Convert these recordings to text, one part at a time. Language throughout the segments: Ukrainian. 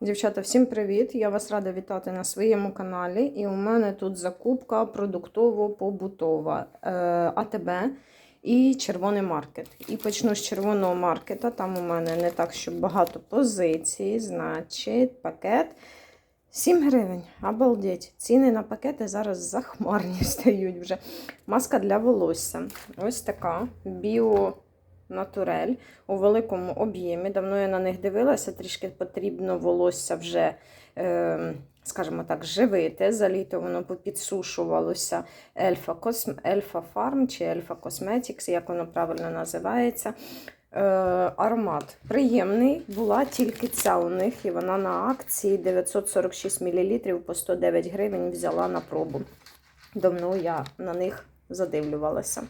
Дівчата, всім привіт! Я вас рада вітати на своєму каналі. І у мене тут закупка продуктово-побутова е, АТБ і червоний маркет. І почну з червоного маркета. Там у мене не так, щоб багато позицій. Значить, пакет 7 гривень. Обалдеть. Ціни на пакети зараз захмарні стають вже. Маска для волосся. Ось така. Біо. Натурель у великому об'ємі. Давно я на них дивилася, трішки потрібно волосся вже, е, скажімо так, живити. За літо воно попідсушувалося Ельфа Косм... Фарм чи Ельфа Cosmetics, як воно правильно називається. Е, аромат приємний, була тільки ця у них, і вона на акції 946 мл по 109 гривень взяла на пробу. Давно я на них задивлювалася.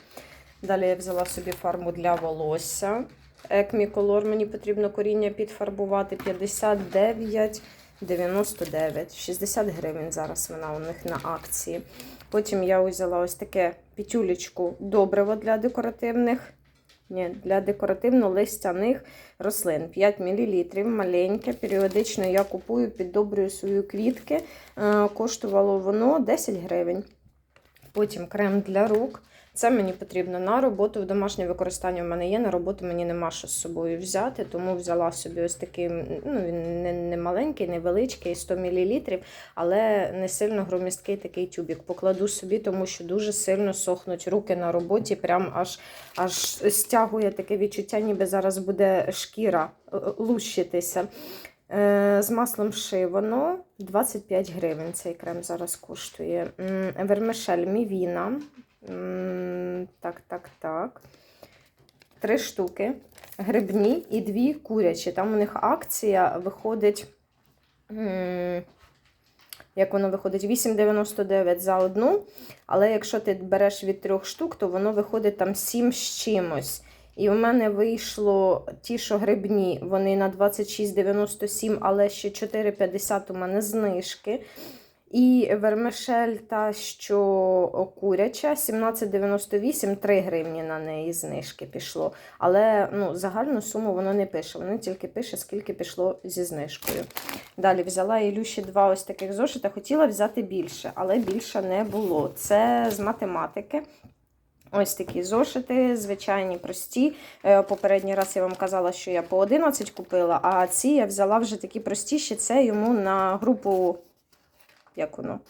Далі я взяла собі фарбу для волосся. Екмі колор мені потрібно коріння підфарбувати 59,99. 60 гривень зараз вона у них на акції. Потім я взяла ось таке пітюлечку добриво для декоративних. Ні, для декоративно-листяних рослин 5 мл, маленьке. Періодично я купую, піддобрюю свої квітки. Е, Коштувало воно 10 гривень. Потім крем для рук. Це мені потрібно на роботу. В домашнє використання в мене є. На роботу мені нема що з собою взяти, тому взяла собі ось такий, ну він не, не маленький, невеличкий, 100 мл, але не сильно громісткий такий тюбік. Покладу собі, тому що дуже сильно сохнуть руки на роботі. Прям аж аж стягує таке відчуття, ніби зараз буде шкіра е, лущитися. Е, З маслом шивано 25 гривень. Цей крем зараз коштує. Вермишель Мівіна. Так, так, так. Три штуки. Грибні і дві курячі. Там у них акція виходить. Як воно виходить? 8,99 за одну. Але якщо ти береш від трьох штук, то воно виходить там 7 з чимось. І в мене вийшло ті, що грибні, вони на 26,97, але ще 4,50 у мене знижки. І вермишель та, що куряча, 17,98, 3 гривні на неї знижки пішло. Але ну, загальну суму воно не пише. Воно тільки пише, скільки пішло зі знижкою. Далі взяла Ілюші два ось таких зошита. Хотіла взяти більше, але більше не було. Це з математики. Ось такі зошити, звичайні, прості. Е, Попередній раз я вам казала, що я по 11 купила, а ці я взяла вже такі простіші. Це йому на групу, як воно?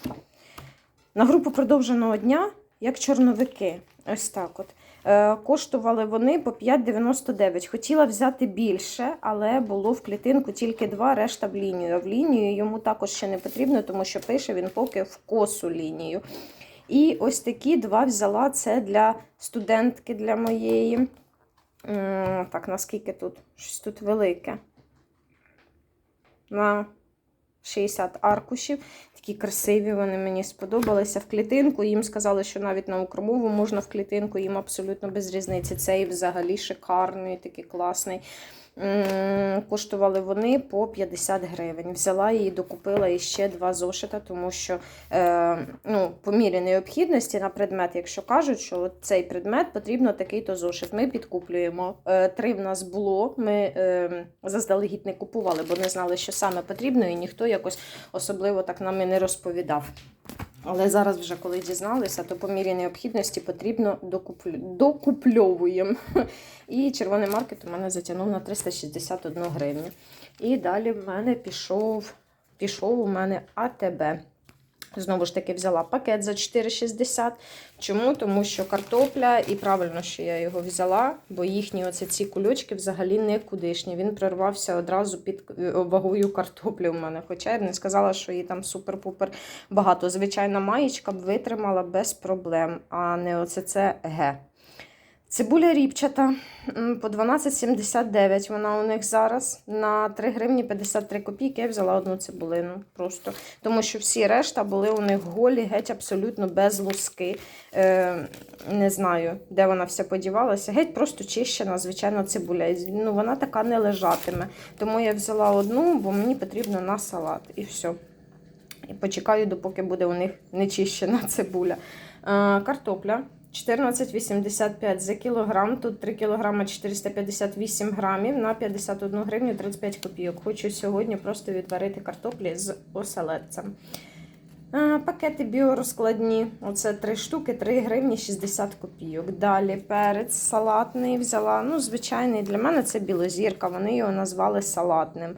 На групу продовженого дня, як чорновики. Ось так от. Е, Коштували вони по 5,99. Хотіла взяти більше, але було в клітинку тільки два, решта в лінію. А в лінію йому також ще не потрібно, тому що пише він поки в косу лінію. І ось такі два взяла це для студентки для моєї. Так, наскільки тут? Щось тут велике. На 60 аркушів. Такі красиві, вони мені сподобалися в клітинку. Їм сказали, що навіть на укромову можна в клітинку, їм абсолютно без різниці. Цей взагалі шикарний, такий класний. Коштували вони по 50 гривень. Взяла її, докупила іще два зошита, тому що е, ну, по мірі необхідності на предмет, якщо кажуть, що от цей предмет потрібно такий-то зошит. Ми підкуплюємо. Е, три в нас було. Ми е, заздалегідь не купували, бо не знали, що саме потрібно, і ніхто якось особливо так нам і не розповідав. Але зараз, вже коли дізналися, то по мірі необхідності потрібно докуплю... докупльовуємо. І червоний маркет у мене затягнув на 361 гривню. І далі в мене пішов, пішов у мене АТБ. Знову ж таки, взяла пакет за 4,60. Чому? Тому що картопля, і правильно, що я його взяла, бо їхні оці ці кульочки взагалі не кудишні. Він прорвався одразу під е, вагою картоплі у мене. Хоча я б не сказала, що її там супер-пупер багато. Звичайна маєчка б витримала без проблем, а не оце це Г. Цибуля ріпчата по 12,79 вона у них зараз. На 3 гривні 53 копійки я взяла одну цибулину. Просто. Тому що всі решта були у них голі, геть абсолютно без луски. Е, не знаю, де вона вся подівалася. Геть просто чищена, звичайно, цибуля. Ну, вона така не лежатиме. Тому я взяла одну, бо мені потрібно на салат. І все. І почекаю, допоки буде у них нечищена цибуля. Е, картопля. 14,85 за кілограм. Тут 3 кілограма 458 грамів на 51 гривню 35 копійок. Хочу сьогодні просто відварити картоплі з оселедцем. Е, Пакети біорозкладні. Оце 3 штуки, 3 гривні 60 копійок. Далі перець салатний взяла. Ну, звичайний для мене це білозірка. Вони його назвали салатним.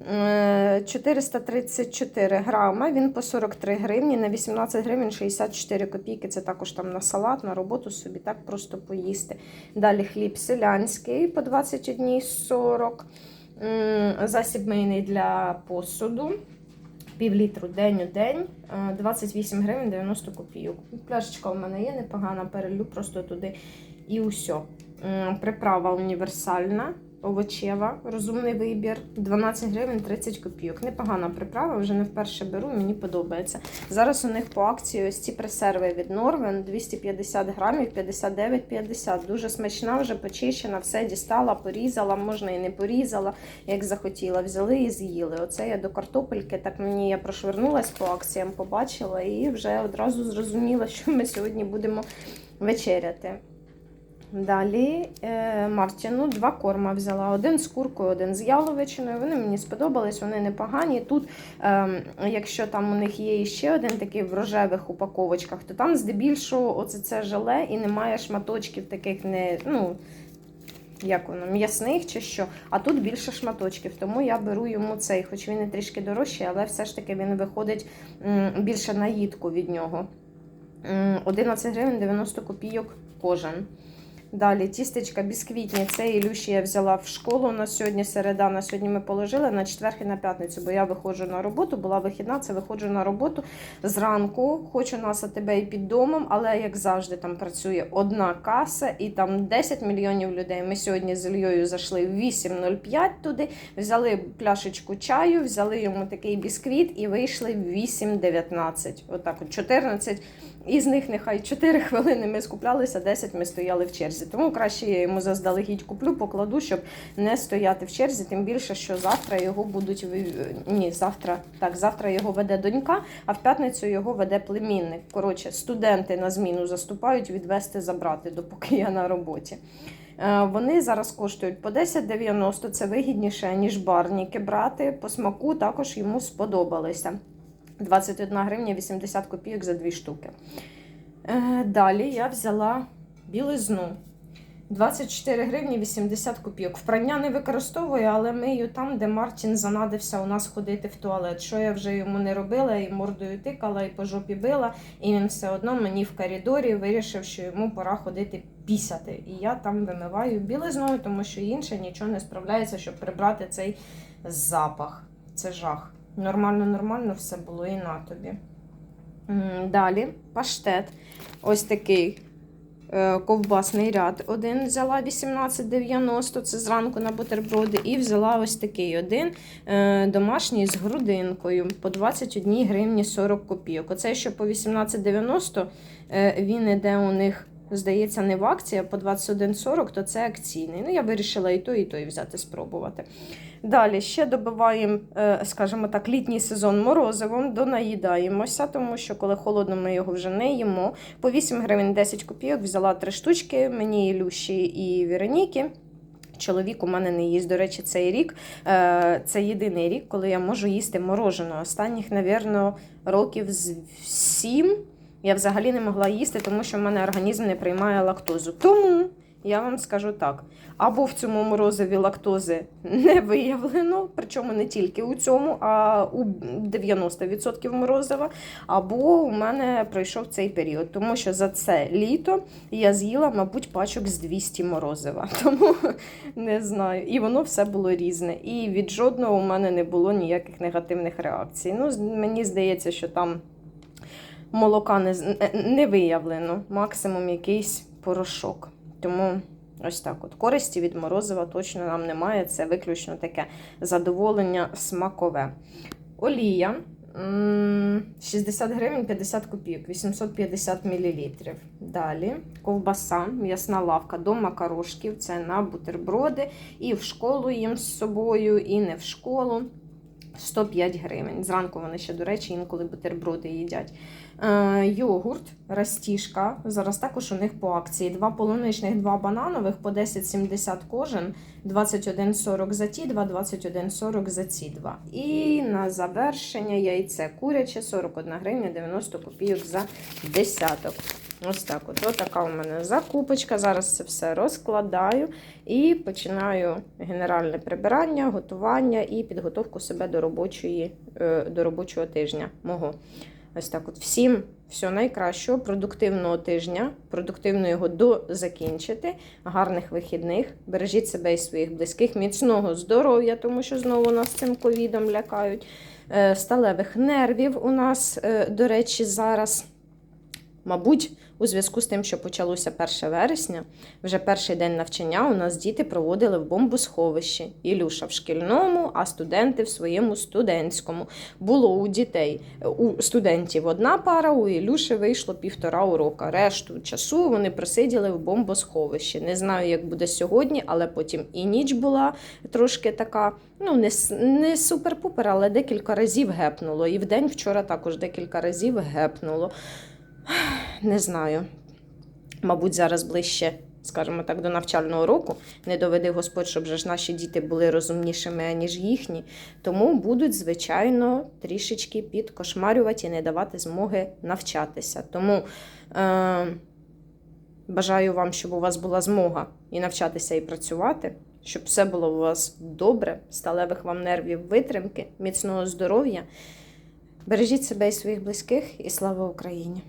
Е, 434 грами, він по 43 гривні, на 18 гривень 64 копійки. Це також там на салат, на роботу собі так просто поїсти. Далі хліб селянський по 21,40. М, Засіб мийний для посуду. Пів літру день у день, е, 28 гривень 90 копійок. Пляшечка у мене є непогана, перелю просто туди і усе. Приправа універсальна, овочева, розумний вибір. 12 гривень 30 копійок. Непогана приправа, вже не вперше беру, мені подобається. Зараз у них по акції ось ці пресерви від Норвен 250 грамів, 59,50. Дуже смачна, вже почищена, все дістала, порізала, можна і не порізала, як захотіла. Взяли і з'їли. Оце я до картопельки, так мені я прошвернулась по акціям, побачила і вже одразу зрозуміла, що ми сьогодні будемо вечеряти. Далі е, Мартіну два корма взяла. Один з куркою, один з яловичиною. Вони мені сподобались, вони непогані. Тут, е, якщо там у них є ще один такий в рожевих упаковочках, то там здебільшого оце це желе і немає шматочків таких не. ну, як воно, м'ясних чи що, а тут більше шматочків, тому я беру йому цей, хоч він і трішки дорожчий, але все ж таки він виходить більше на їдку від нього. 11 гривень 90 копійок кожен. Далі тістечка бісквітні. Це Ілюші я взяла в школу на сьогодні, середа. На сьогодні ми положили на четвер і на п'ятницю, бо я виходжу на роботу, була вихідна, це виходжу на роботу зранку. Хочу нас тебе і під домом, але як завжди, там працює одна каса і там 10 мільйонів людей. Ми сьогодні з Ільєю зайшли в 8.05 туди, взяли пляшечку чаю, взяли йому такий бісквіт і вийшли в 8.19. Отак, от 14. Із них нехай 4 хвилини ми скуплялися, 10 ми стояли в черзі. Тому краще я йому заздалегідь куплю, покладу, щоб не стояти в черзі. Тим більше, що завтра його будуть ні, завтра так, завтра його веде донька, а в п'ятницю його веде племінник. Коротше, студенти на зміну заступають відвести забрати, допоки я на роботі. Е, Вони зараз коштують по 10,90, це вигідніше, ніж барніки брати. По смаку також йому сподобалися. 21 гривня 80 копійок за дві штуки. Е, Далі я взяла білизну. 24 гривні 80 копійок. Впрання не використовую, але мию там, де Мартін занадився у нас ходити в туалет. Що я вже йому не робила, і мордою тикала, і по жопі била, і він все одно мені в коридорі вирішив, що йому пора ходити пісяти. І я там вимиваю білизною, тому що інше нічого не справляється, щоб прибрати цей запах. Це жах. Нормально, нормально все було і на тобі. Далі паштет. Ось такий ковбасний ряд. Один взяла 18,90, це зранку на бутерброди. І взяла ось такий один е, домашній з грудинкою по 21 гривні 40 копійок. Оце, що по 18,90 е, він іде у них. Здається, не в акції, а по 21,40, то це акційний. Ну, я вирішила і той, і той взяти, спробувати. Далі ще добиваємо, е, скажімо так, літній сезон морозивом, донаїдаємося, тому що коли холодно, ми його вже не їмо. По 8 гривень 10 копійок взяла три штучки, мені Ілюші і Вероніки. Чоловік у мене не їсть. До речі, цей рік е, це єдиний рік, коли я можу їсти мороженого. Останніх, навірно, років з 7 я взагалі не могла їсти, тому що в мене організм не приймає лактозу. Тому я вам скажу так: або в цьому морозиві лактози не виявлено, причому не тільки у цьому, а у 90% морозива, або у мене пройшов цей період, тому що за це літо я з'їла, мабуть, пачок з 200 морозива. Тому не знаю. І воно все було різне. І від жодного у мене не було ніяких негативних реакцій. Ну, мені здається, що там молока не, не виявлено, максимум якийсь порошок. Тому ось так от. Користі від морозива точно нам немає. Це виключно таке задоволення смакове. Олія. 60 гривень 50 копійок, 850 мл. Далі ковбаса, м'ясна лавка до макарошків. Це на бутерброди. І в школу їм з собою, і не в школу. 105 гривень. Зранку вони ще, до речі, інколи бутерброди їдять. Е, йогурт, растішка. Зараз також у них по акції. Два полуничних, два бананових по 10,70 кожен, 21,40 за ті два, 21,40 за ці два. І на завершення яйце куряче 41 гривня 90 копійок за десяток. Ось так. От Ось така у мене закупочка. Зараз це все розкладаю і починаю генеральне прибирання, готування і підготовку себе до робочої, е, до робочого тижня мого. Ось так от всім всього найкращого, продуктивного тижня, продуктивно його дозакінчити, гарних вихідних, бережіть себе і своїх близьких, міцного здоров'я, тому що знову нас цим ковідом лякають. Е, Сталевих нервів у нас, е, до речі, зараз, мабуть, у зв'язку з тим, що почалося 1 вересня, вже перший день навчання у нас діти проводили в бомбосховищі. Ілюша в шкільному, а студенти в своєму студентському. Було у дітей, у студентів одна пара, у Ілюші вийшло півтора урока. Решту часу вони просиділи в бомбосховищі. Не знаю, як буде сьогодні, але потім і ніч була трошки така. Ну, не, не супер-пупер, але декілька разів гепнуло. І в день вчора також декілька разів гепнуло. Не знаю. Мабуть, зараз ближче, скажімо так, до навчального року. Не доведи Господь, щоб ж наші діти були розумнішими, ніж їхні. Тому будуть, звичайно, трішечки підкошмарювати і не давати змоги навчатися. Тому е, бажаю вам, щоб у вас була змога і навчатися, і працювати, щоб все було у вас добре, сталевих вам нервів, витримки, міцного здоров'я. Бережіть себе і своїх близьких, і слава Україні!